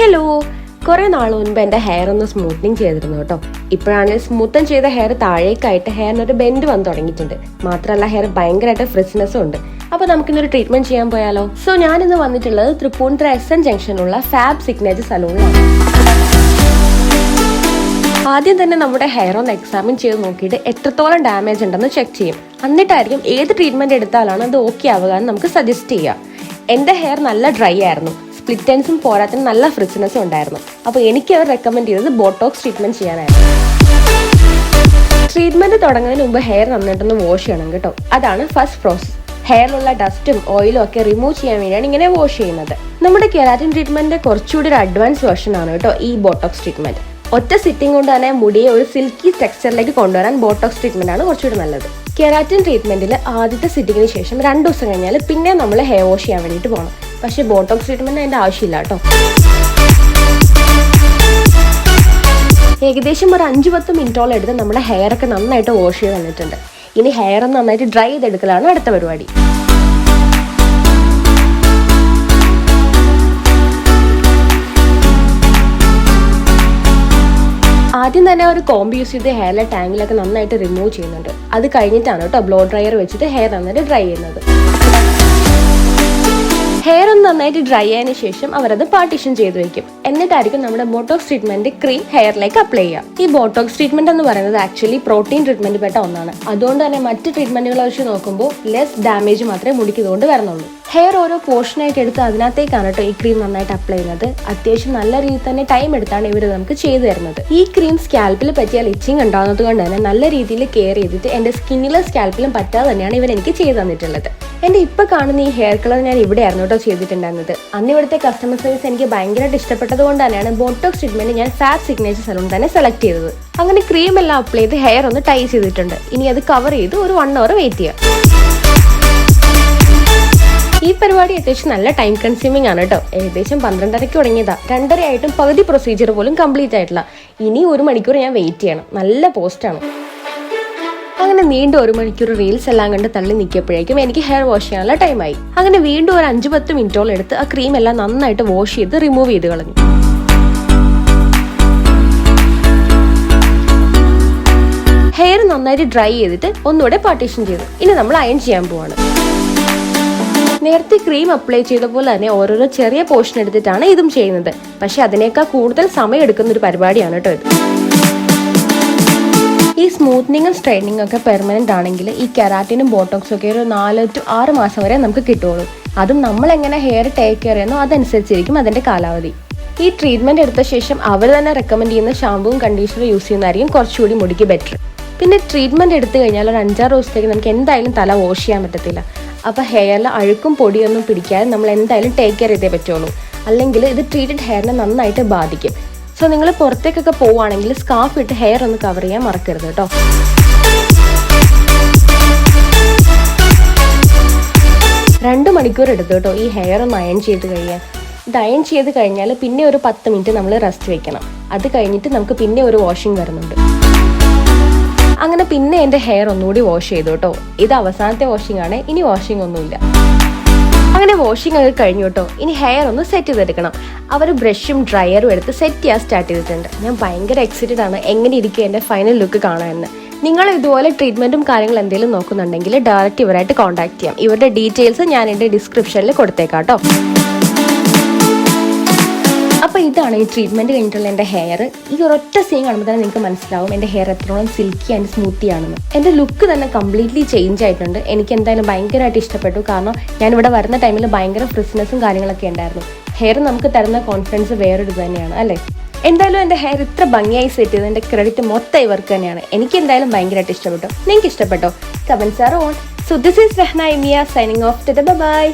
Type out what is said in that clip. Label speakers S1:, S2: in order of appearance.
S1: Hello കുറെ നാൾ മുൻപ് എന്റെ ഹെയർ ഒന്ന് സ്മൂത്തനിങ് ചെയ്തിരുന്നു കേട്ടോ. ഇപ്പോഴാണെങ്കിൽ സ്മൂത്തൻ ചെയ്ത ഹെയർ താഴേക്കായിട്ട് ഹെയറിനൊരു ബെൻഡ് വന്ന് തുടങ്ങിയിട്ടുണ്ട്. മാത്രമല്ല ഹെയർ ഭയങ്കരമായിട്ട് ഫ്രിസ്നെസ്സും ഉണ്ട്. അപ്പോൾ നമുക്കിന്നൊരു ട്രീറ്റ്മെന്റ് ചെയ്യാൻ പോയാലോ? സോ ഞാനിന്ന് വന്നിട്ടുള്ളത് തൃപ്പൂണിത്തുറ എസ് എൻ ജംഗ്ഷനുള്ള ഫാബ് സിഗ്നേച്ചർ സലൂണിലാണ് ആദ്യം തന്നെ നമ്മുടെ ഹെയർ ഒന്ന് എക്സാമിൻ ചെയ്ത് നോക്കിയിട്ട് എത്രത്തോളം ഡാമേജ് ഉണ്ടെന്ന് ചെക്ക് ചെയ്യും. എന്നിട്ടായിരിക്കും ഏത് ട്രീറ്റ്മെന്റ് എടുത്താലാണ് അത് ഓക്കെ ആവുക എന്ന് നമുക്ക് സജസ്റ്റ് ചെയ്യാം. എന്റെ ഹെയർ നല്ല ഡ്രൈ ആയിരുന്നു. സ്പ്ലിറ്റൻസും പോരാത്തിന് നല്ല ഫ്രിസ്നെസ്സും ഉണ്ടായിരുന്നു. അപ്പോൾ എനിക്ക് അവർ റെക്കമെൻഡ് ചെയ്തത് ബോട്ടോക്സ് ട്രീറ്റ്മെന്റ് ചെയ്യാനായിരുന്നു. ട്രീറ്റ്മെന്റ് തുടങ്ങുന്നതിന് മുമ്പ് ഹെയർ നന്നായിട്ടൊന്ന് വാഷ് ചെയ്യണം കേട്ടോ. അതാണ് ഫസ്റ്റ് പ്രോസസ് ഹെയറിലുള്ള ഡസ്റ്റും ഓയിലും ഒക്കെ റിമൂവ് ചെയ്യാൻ വേണ്ടിയാണ് ഇങ്ങനെ വാഷ് ചെയ്യുന്നത്. നമ്മുടെ കെരാറ്റിൻ ട്രീറ്റ്മെന്റിന്റെ കുറച്ചുകൂടി ഒരു അഡ്വാൻസ് വേർഷൻ ആണ് കേട്ടോ ഈ ബോട്ടോക്സ് ട്രീറ്റ്മെന്റ് ഒറ്റ സിറ്റിംഗ് കൊണ്ട് തന്നെ മുടിയെ ഒരു സിൽക്കി ടെക്സ്ചറിലേക്ക് കൊണ്ടുവരാൻ ബോട്ടോക്സ് ട്രീറ്റ്മെന്റ് ആണ് കുറച്ചുകൂടി നല്ലത്. കെരാറ്റിൻ ട്രീറ്റ്മെന്റിൽ ആദ്യത്തെ സിറ്റിങ്ങിന് ശേഷം രണ്ട് ദിവസം കഴിഞ്ഞാൽ പിന്നെ നമ്മൾ ഹെയർ വാഷ് ചെയ്യാൻ വേണ്ടിയിട്ട് പോകണം പക്ഷേ ബോട്ടോക്സ് ട്രീറ്റ്മെന്റ് അതിന്റെ ആവശ്യമില്ല കേട്ടോ. ഏകദേശം ഒരു അഞ്ച് പത്ത് മിനിറ്റോളം എടുത്ത് നമ്മുടെ ഹെയർ ഒക്കെ നന്നായിട്ട് വാഷ് ചെയ്ത് വന്നിട്ടുണ്ട്. ഇനി ഹെയർ നന്നായിട്ട് ഡ്രൈ ചെയ്തെടുക്കലാണ് അടുത്ത പരിപാടി. ആദ്യം തന്നെ ഒരു കോമ്പ് യൂസ് ചെയ്ത് ഹെയറിലെ ടാങ്കിലൊക്കെ നന്നായിട്ട് റിമൂവ് ചെയ്യുന്നുണ്ട്. അത് കഴിഞ്ഞിട്ടാണ് കേട്ടോ ബ്ലോ ഡ്രയർ വെച്ചിട്ട് ഹെയർ നന്നായിട്ട് ഡ്രൈ ചെയ്യുന്നത്. ഹെയർ ഒന്ന് നന്നായിട്ട് ഡ്രൈ ആയതിനു ശേഷം അവരത് പാർട്ടീഷൻ ചെയ്ത് വെക്കും. എന്നിട്ടായിരിക്കും നമ്മുടെ ബോട്ടോക്സ് ട്രീറ്റ്മെന്റ് ക്രീം ഹെയറിലേക്ക് അപ്ലൈ ചെയ്യുക. ഈ ബോട്ടോക്സ് ട്രീറ്റ്മെന്റ് എന്ന് പറയുന്നത് ആക്ച്വലി പ്രോട്ടീൻ ട്രീറ്റ്മെന്റ് പെട്ട ഒന്നാണ്. അതുകൊണ്ട് തന്നെ മറ്റ് ട്രീറ്റ്മെന്റുകളെ വെച്ച് നോക്കുമ്പോൾ ലെസ് ഡാമേജ് മാത്രമേ മുടിക്ക് ഇതുകൊണ്ട് വരുന്നുള്ളൂ ഹെയർ ഓരോ പോർഷനായിട്ട് എടുത്ത് അതിനകത്തേക്കാണ് കേട്ടോ ഈ ക്രീം നന്നായിട്ട് അപ്ലൈ ചെയ്യുന്നത്. അത്യാവശ്യം നല്ല രീതിയിൽ തന്നെ ടൈം എടുത്താണ് ഇവർ നമുക്ക് ചെയ്തു തരുന്നത്. ഈ ക്രീം സ്കാൽപ്പിൽ പറ്റിയാൽ ഇച്ചിങ് ഉണ്ടാകുന്നത് കൊണ്ട് തന്നെ നല്ല രീതിയിൽ കെയർ ചെയ്തിട്ട് എന്റെ സ്കിന്നിലും സ്കാൽപ്പിലും പറ്റാതെ തന്നെയാണ് ഇവർ എനിക്ക് ചെയ്തു തന്നിട്ടുള്ളത്. എന്റെ ഇപ്പൊ കാണുന്ന ഈ ഹെയർ കളർ ഞാൻ ഇവിടെയായിരുന്നു കേട്ടോ ചെയ്തിട്ടുണ്ടായിരുന്നത്. അന്ന് ഇവിടുത്തെ കസ്റ്റമർ സർവീസ് എനിക്ക് ഭയങ്കരമായിട്ട് ഇഷ്ടപ്പെട്ടത് കൊണ്ട് തന്നെയാണ് ബോട്ടോക്സ് ട്രീറ്റ്മെന്റ് ഞാൻ ഫാറ്റ് സിഗ്നേച്ചർ സലൂൺ തന്നെ സെലക്ട് ചെയ്തത്. അങ്ങനെ ക്രീം എല്ലാം അപ്ലൈ ചെയ്ത് ഹെയർ ഒന്ന് ടൈ ചെയ്തിട്ടുണ്ട്. ഇനി അത് കവർ ചെയ്ത് ഒരു വൺ അവർ വെയിറ്റ് ചെയ്യാം. ഈ പരിപാടി അത്യാവശ്യം നല്ല ടൈം കൺസ്യൂമിംഗ് ആണ് കേട്ടോ ഏകദേശം പന്ത്രണ്ടരയ്ക്ക് തുടങ്ങിയതാ. രണ്ടര ആയിട്ടും പകുതി പ്രൊസീജിയർ പോലും കംപ്ലീറ്റ് ആയിട്ടില്ല. ഇനി ഒരു മണിക്കൂർ ഞാൻ വെയിറ്റ് ചെയ്യണം. നല്ല പോസ്റ്റാണ് അങ്ങനെ നീണ്ട ഒരു മണിക്കൂർ റീൽസ് എല്ലാം കണ്ട് തള്ളി നിൽക്കിയപ്പോഴേക്കും എനിക്ക് ഹെയർ വാഷ് ചെയ്യാനുള്ള ടൈമായി അങ്ങനെ വീണ്ടും ഒരു അഞ്ച് പത്ത് മിനിറ്റോളം എടുത്ത് ആ ക്രീം എല്ലാം നന്നായിട്ട് വാഷ് ചെയ്ത് റിമൂവ് ചെയ്ത് കളഞ്ഞു. ഹെയർ നന്നായിട്ട് ഡ്രൈ ചെയ്തിട്ട് ഒന്നുകൂടെ പാർട്ടീഷൻ ചെയ്തു. ഇനി നമ്മൾ അയൺ ചെയ്യാൻ പോവാണ്. നേരത്തെ ക്രീം അപ്ലൈ ചെയ്ത പോലെ തന്നെ ഓരോരോ ചെറിയ പോർഷൻ എടുത്തിട്ടാണ് ഇതും ചെയ്യുന്നത്. പക്ഷെ അതിനേക്കാൾ കൂടുതൽ സമയം എടുക്കുന്ന ഒരു പരിപാടിയാണ് കേട്ടോ ഇത്. ഈ സ്മൂത്തനിങ്ങും സ്ട്രെയിനിങ്ങും ഒക്കെ പെർമനന്റ് ആണെങ്കിൽ ഈ കെരാറ്റിനും ബോട്ടോക്സും ഒക്കെ ഒരു നാല് ടു ആറ് മാസം വരെ നമുക്ക് കിട്ടുള്ളൂ അതും നമ്മൾ എങ്ങനെ ഹെയർ ടേക്ക് കെയർ ചെയ്യുന്നോ അതനുസരിച്ചിരിക്കും അതിന്റെ കാലാവധി. ഈ ട്രീറ്റ്മെന്റ് എടുത്ത ശേഷം അവർ തന്നെ റെക്കമെൻഡ് ചെയ്യുന്ന ഷാമ്പുവും കണ്ടീഷണറും യൂസ് ചെയ്യുന്നതായിരിക്കും കുറച്ചുകൂടി മുടിക്ക് ബെറ്റർ പിന്നെ ട്രീറ്റ്മെന്റ് എടുത്തു കഴിഞ്ഞാൽ ഒരു അഞ്ചാറ് ദിവസത്തേക്ക് നമുക്ക് എന്തായാലും തല വാഷ് ചെയ്യാൻ പറ്റത്തില്ല. അപ്പോൾ ഹെയറിൽ അഴുക്കും പൊടിയൊന്നും പിടിക്കാതെ നമ്മൾ എന്തായാലും ടേക്ക് കെയർ ചെയ്തേ പറ്റുള്ളൂ അല്ലെങ്കിൽ ഇത് ട്രീറ്റഡ് ഹെയറിനെ നന്നായിട്ട് ബാധിക്കും. സോ നിങ്ങൾ പുറത്തേക്കൊക്കെ പോവുകയാണെങ്കിൽ സ്കാർഫ് ഇട്ട് ഹെയർ ഒന്ന് കവർ ചെയ്യാൻ മറക്കരുത് കേട്ടോ. രണ്ട് മണിക്കൂർ എടുത്തു കേട്ടോ ഈ ഹെയർ ഒന്ന് അയൺ ചെയ്ത് കഴിയാൻ. ഇത് അയൺ ചെയ്ത് കഴിഞ്ഞാൽ പിന്നെ ഒരു പത്ത് മിനിറ്റ് നമ്മൾ റെസ്റ്റ് വെക്കണം. അത് കഴിഞ്ഞിട്ട് നമുക്ക് പിന്നെ ഒരു വാഷിംഗ് വരുന്നുണ്ട്. അങ്ങനെ പിന്നെ എന്റെ ഹെയർ ഒന്നുകൂടി വാഷ് ചെയ്തു കേട്ടോ. ഇത് അവസാനത്തെ വാഷിംഗ് ആണ്. ഇനി വാഷിംഗ് ഒന്നുമില്ല. അങ്ങനെ വാഷിംഗ് ഒക്കെ കഴിഞ്ഞു കേട്ടോ ഇനി ഹെയർ ഒന്ന് സെറ്റ് ചെയ്തെടുക്കണം. അവർ ബ്രഷും ഡ്രയറും എടുത്ത് സെറ്റ് ചെയ്യാൻ സ്റ്റാർട്ട് ചെയ്തിട്ടുണ്ട്. ഞാൻ ഭയങ്കര എക്സൈറ്റഡ് ആണ് എങ്ങനെ ഇരിക്കും എന്റെ ഫൈനൽ ലുക്ക് കാണാമെന്ന് നിങ്ങൾ ഇതുപോലെ ട്രീറ്റ്മെന്റും കാര്യങ്ങളും എന്തെങ്കിലും നോക്കുന്നുണ്ടെങ്കിൽ ഡയറക്റ്റ് ഇവരായിട്ട് കോൺടാക്ട് ചെയ്യാം. ഇവരുടെ ഡീറ്റെയിൽസ് ഞാൻ എന്റെ ഡിസ്ക്രിപ്ഷനിൽ കൊടുത്തേക്കാം കേട്ടോ അപ്പോൾ ഇതാണ് ഈ ട്രീറ്റ്മെന്റ് കഴിഞ്ഞിട്ടുള്ള എന്റെ ഹെയർ ഈ ഒരൊറ്റ സീൻ കാണുമ്പോൾ തന്നെ നിങ്ങൾക്ക് മനസ്സിലാവും എന്റെ ഹെയർ എത്രത്തോളം സിൽക്കി ആൻഡ് സ്മൂത്തി ആണെന്ന്. എന്റെ ലുക്ക് തന്നെ കംപ്ലീറ്റ്ലി ചേഞ്ച് ആയിട്ടുണ്ട്. എനിക്ക് എന്തായാലും ഭയങ്കരമായിട്ട് ഇഷ്ടപ്പെട്ടു. കാരണം ഞാൻ ഇവിടെ വരുന്ന ടൈമിൽ ഭയങ്കര ഫ്രിസ്നെസ്സും കാര്യങ്ങളൊക്കെ ഉണ്ടായിരുന്നു. ഹെയർ നമുക്ക് തരുന്ന കോൺഫിഡൻസ് വേറൊരു തന്നെയാണ് അല്ലേ? എന്തായാലും എന്റെ ഹെയർ ഇത്ര ഭംഗിയായി സെറ്റ് ചെയ്ത് എന്റെ ക്രെഡിറ്റ് മൊത്തം ഇവർക്ക് തന്നെയാണ്. എനിക്ക് എന്തായാലും ഭയങ്കരമായിട്ട് ഇഷ്ടപ്പെട്ടു. നിങ്ങൾക്ക് ഇഷ്ടപ്പെട്ടോ? Comments are on so this is ഇമിയ signing off by